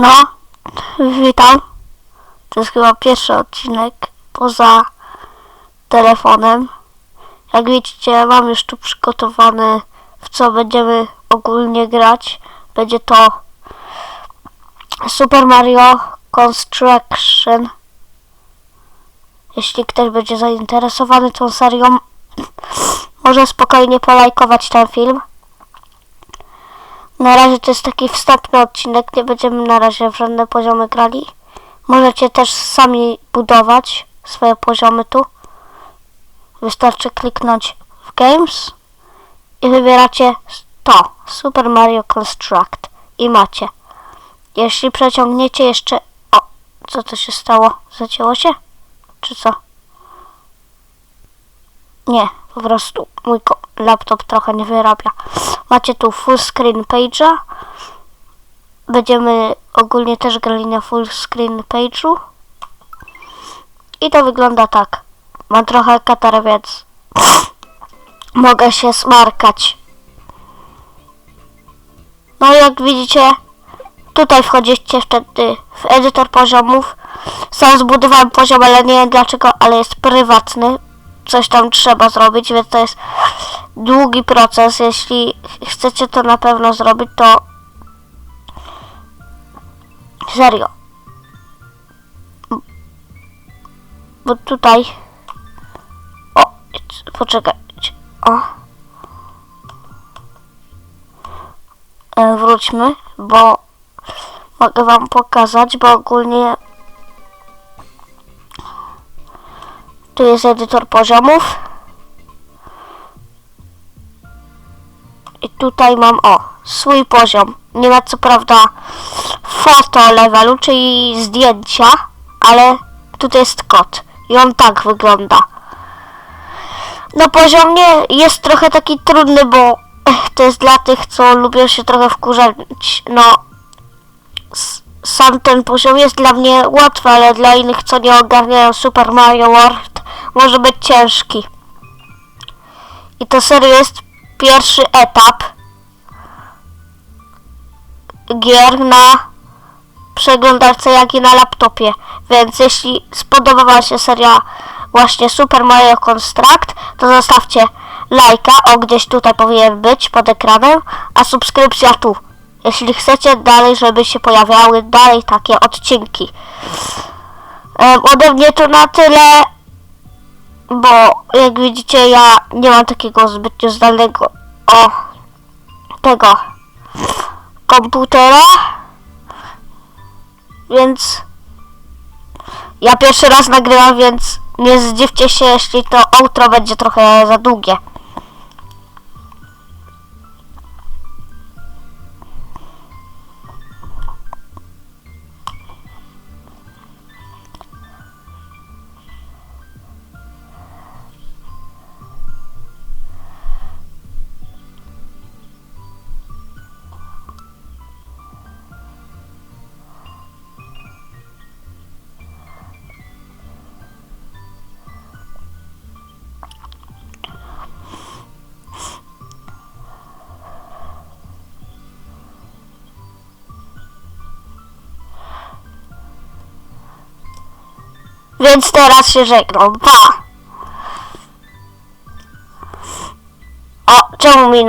No, witam. To jest chyba pierwszy odcinek poza telefonem. Jak widzicie, mam już tu przygotowane, w co będziemy ogólnie grać. Będzie to Super Mario Construction. Jeśli ktoś będzie zainteresowany tą serią, może spokojnie polajkować ten film. Na razie to jest taki wstępny odcinek, nie będziemy na razie w żadne poziomy grali. Możecie też sami budować swoje poziomy tu. Wystarczy kliknąć w Games i wybieracie to, Super Mario Construct i macie. Jeśli przeciągniecie jeszcze... O, co to się stało? Zacięło się? Czy co? Nie, po prostu mój laptop trochę nie wyrabia. Macie tu full screen page'a. Będziemy ogólnie też grali na full screen page'u. I to wygląda tak. Mam trochę katar, więc mogę się smarkać. No i jak widzicie, tutaj wchodzicie wtedy w edytor poziomów. Sam zbudowałem poziom, ale nie wiem dlaczego, ale jest prywatny. Coś tam trzeba zrobić, więc to jest długi proces. Jeśli chcecie to na pewno zrobić, to serio. Bo tutaj o, poczekajcie. O. E, Wróćmy, bo mogę wam pokazać, bo ogólnie tu jest edytor poziomów. I tutaj mam o, swój poziom. Nie ma co prawda foto levelu, czyli zdjęcia, ale tutaj jest kod. I on tak wygląda. No poziom nie jest trochę taki trudny, bo to jest dla tych, co lubią się trochę wkurzać. No, sam ten poziom jest dla mnie łatwy, ale dla innych, co nie ogarniają Super Mario World, może być ciężki. I to serio jest pierwszy etap gier na przeglądarce, jak i na laptopie. Więc jeśli spodoba Wam się seria właśnie Super Mario Construct, to zostawcie lajka, o gdzieś tutaj powinien być pod ekranem, a subskrypcja tu. Jeśli chcecie dalej, żeby się pojawiały dalej takie odcinki. Ode mnie to na tyle, bo jak widzicie ja nie mam takiego zbytnio zdalnego o tego komputera. Więc ja pierwszy raz nagrywam, więc nie zdziwcie się, jeśli to outro będzie trochę za długie. Więc teraz się żegnam. Pa! O, czemu mi na...